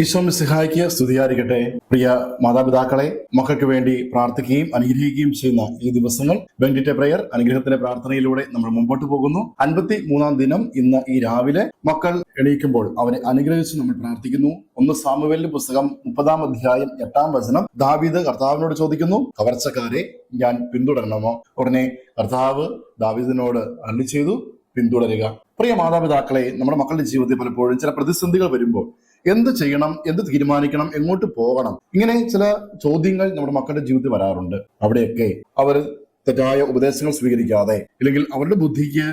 ഈശോ മിസിഹായ്ക്ക് സ്തുതിയായിരിക്കട്ടെ. പ്രിയ മാതാപിതാക്കളെ മക്കൾക്ക് വേണ്ടി പ്രാർത്ഥിക്കുകയും അനുഗ്രഹിക്കുകയും ചെയ്യുന്ന ഈ ദിവസങ്ങൾ ബെൻഡിറ്റെ പ്രയർ അനുഗ്രഹത്തിന്റെ പ്രാർത്ഥനയിലൂടെ നമ്മൾ മുമ്പോട്ട് പോകുന്നു. അൻപത്തി മൂന്നാം ദിനം ഇന്ന് ഈ രാവിലെ മക്കൾ എണീക്കുമ്പോൾ അവരെ അനുഗ്രഹിച്ച് നമ്മൾ പ്രാർത്ഥിക്കുന്നു. ഒന്ന് സാമുവേലിന്റെ പുസ്തകം മുപ്പതാം അധ്യായം എട്ടാം വചനം. ദാവീദ് കർത്താവിനോട് ചോദിക്കുന്നു കവർച്ചക്കാരെ ഞാൻ പിന്തുടരണമോ? ഉടനെ കർത്താവ് ദാവീദിനോട് അള്ളി ചെയ്തു പിന്തുടരുക. പ്രിയ മാതാപിതാക്കളെ നമ്മുടെ മക്കളുടെ ജീവിതത്തിൽ പലപ്പോഴും ചില പ്രതിസന്ധികൾ വരുമ്പോൾ എന്ത് ചെയ്യണം എന്ത് തീരുമാനിക്കണം എങ്ങോട്ട് പോകണം? ഇങ്ങനെ ചില ചോദ്യങ്ങൾ നമ്മുടെ മക്കളുടെ ജീവിതത്തിൽ വരാറുണ്ട്. അവിടെയൊക്കെ അവർ തെറ്റായ ഉപദേശങ്ങൾ സ്വീകരിക്കാതെ അല്ലെങ്കിൽ അവരുടെ ബുദ്ധിക്ക്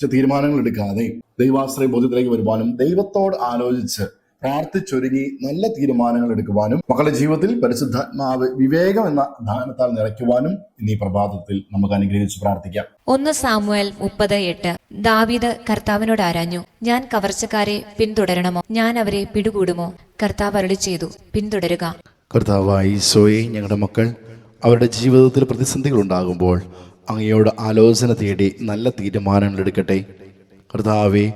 തീരുമാനങ്ങൾ എടുക്കാതെ ദൈവാശ്രയ ബോധ്യത്തിലേക്ക് വരുവാനും ദൈവത്തോട് ആലോചിച്ച് പ്രാർത്ഥിച്ചൊരുങ്ങി നല്ല തീരുമാനങ്ങൾ എടുക്കുവാനും മക്കളുടെ ജീവിതത്തിൽ പരിശുദ്ധാത്മാവ് വിവേകം എന്ന ദാനത്താൽ നിറയ്ക്കുവാനും ഇന്നീ പ്രഭാതത്തിൽ നമുക്ക് അനുഗ്രഹിച്ച് പ്രാർത്ഥിക്കാം. ഒന്ന് സാമുവൽ മുപ്പത് എട്ട്. ദാവിദ് കർത്താവിനോട് ആരാഞ്ഞു? ഞാൻ കവർച്ചക്കാരെ പിന്തുടരണമോ? ഞാൻ അവരെ പിടികൂടുമോ? കർത്താവ് അരുളി ചെയ്തു പിന്തുടരുക. കർത്താവായി സോയെ ഞങ്ങളുടെ മക്കൾ അവരുടെ ജീവിതത്തിൽ പ്രതിസന്ധികൾ ഉണ്ടാകുമ്പോൾ അങ്ങയോട് ആലോചന തേടി നല്ല തീരുമാനങ്ങൾ എടുക്കട്ടെ. കർത്താവെ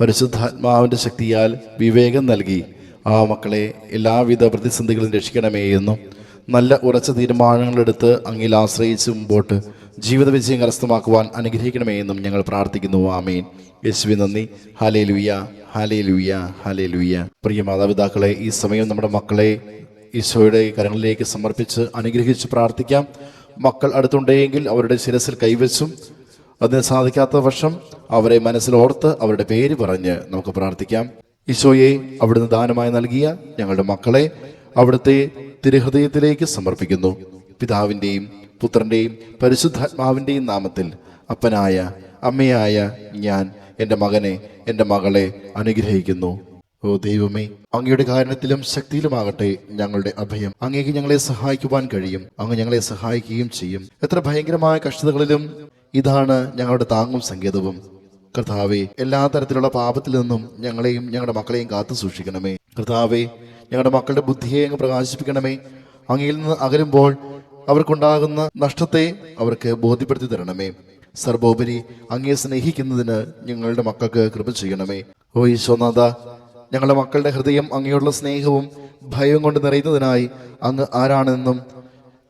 പരിശുദ്ധാത്മാവിന്റെ ശക്തിയാൽ വിവേകം നൽകി. ആ മക്കളെ എല്ലാവിധ പ്രതിസന്ധികളും രക്ഷിക്കണമേ എന്നും നല്ല ഉറച്ച തീരുമാനങ്ങളെടുത്ത് അങ്ങിൽ ആശ്രയിച്ച് മുമ്പോട്ട് ജീവിത വിജയം കരസ്ഥമാക്കുവാൻ അനുഗ്രഹിക്കണമേ എന്നും ഞങ്ങൾ പ്രാർത്ഥിക്കുന്നു. ആമീൻ. യേശുവി നന്ദി. ഹാലേ ലുയ്യ ഹാലേ ലുയ്യ ഹാലേ ലുയ്യ പ്രിയ മാതാപിതാക്കളെ ഈ സമയം നമ്മുടെ മക്കളെ ഈശോയുടെ കരങ്ങളിലേക്ക് സമർപ്പിച്ച് അനുഗ്രഹിച്ച് പ്രാർത്ഥിക്കാം. മക്കൾ അടുത്തുണ്ടെങ്കിൽ അവരുടെ ശിരസിൽ കൈവച്ചും അതിന് സാധിക്കാത്ത വർഷം അവരെ മനസ്സിലോർത്ത് അവരുടെ പേര് പറഞ്ഞ് നമുക്ക് പ്രാർത്ഥിക്കാം. ഈശോയെ അവിടുന്ന് ദാനമായി നൽകിയ ഞങ്ങളുടെ മക്കളെ അവിടുത്തെ തിരുഹൃദയത്തിലേക്ക് സമർപ്പിക്കുന്നു. പിതാവിന്റെയും പുത്രന്റെയും പരിശുദ്ധാത്മാവിന്റെയും നാമത്തിൽ അപ്പനായ അമ്മയായ ഞാൻ എന്റെ മകനെ എന്റെ മകളെ അനുഗ്രഹിക്കുന്നു. ഓ ദൈവമേ അങ്ങയുടെ കാരണത്തിലും ശക്തിയിലുമാകട്ടെ ഞങ്ങളുടെ അഭയം. അങ്ങേക്ക് ഞങ്ങളെ സഹായിക്കുവാൻ കഴിയും. അങ്ങ് ഞങ്ങളെ സഹായിക്കുകയും ചെയ്യും. എത്ര ഭയങ്കരമായ കഷ്ടതകളിലും ഇതാണ് ഞങ്ങളുടെ താങ്ങും സങ്കേതവും. കർത്താവെ എല്ലാ തരത്തിലുള്ള പാപത്തിൽ നിന്നും ഞങ്ങളെയും ഞങ്ങളുടെ മക്കളെയും കാത്തു സൂക്ഷിക്കണമേ. കർത്താവെ ഞങ്ങളുടെ മക്കളുടെ ബുദ്ധിയെ അങ്ങ് പ്രകാശിപ്പിക്കണമേ. അങ്ങയിൽ നിന്ന് അകലുമ്പോൾ അവർക്കുണ്ടാകുന്ന നഷ്ടത്തെ അവർക്ക് ബോധ്യപ്പെടുത്തി തരണമേ. സർവോപരി അങ്ങയെ സ്നേഹിക്കുന്നതിന് ഞങ്ങളുടെ മക്കൾക്ക് കൃപ ചെയ്യണമേ. ഓ ഈശോനാഥ ഞങ്ങളുടെ മക്കളുടെ ഹൃദയം അങ്ങയോടുള്ള സ്നേഹവും ഭയവും കൊണ്ട് നിറയുന്നതിനായി അങ്ങ് ആരാണെന്നും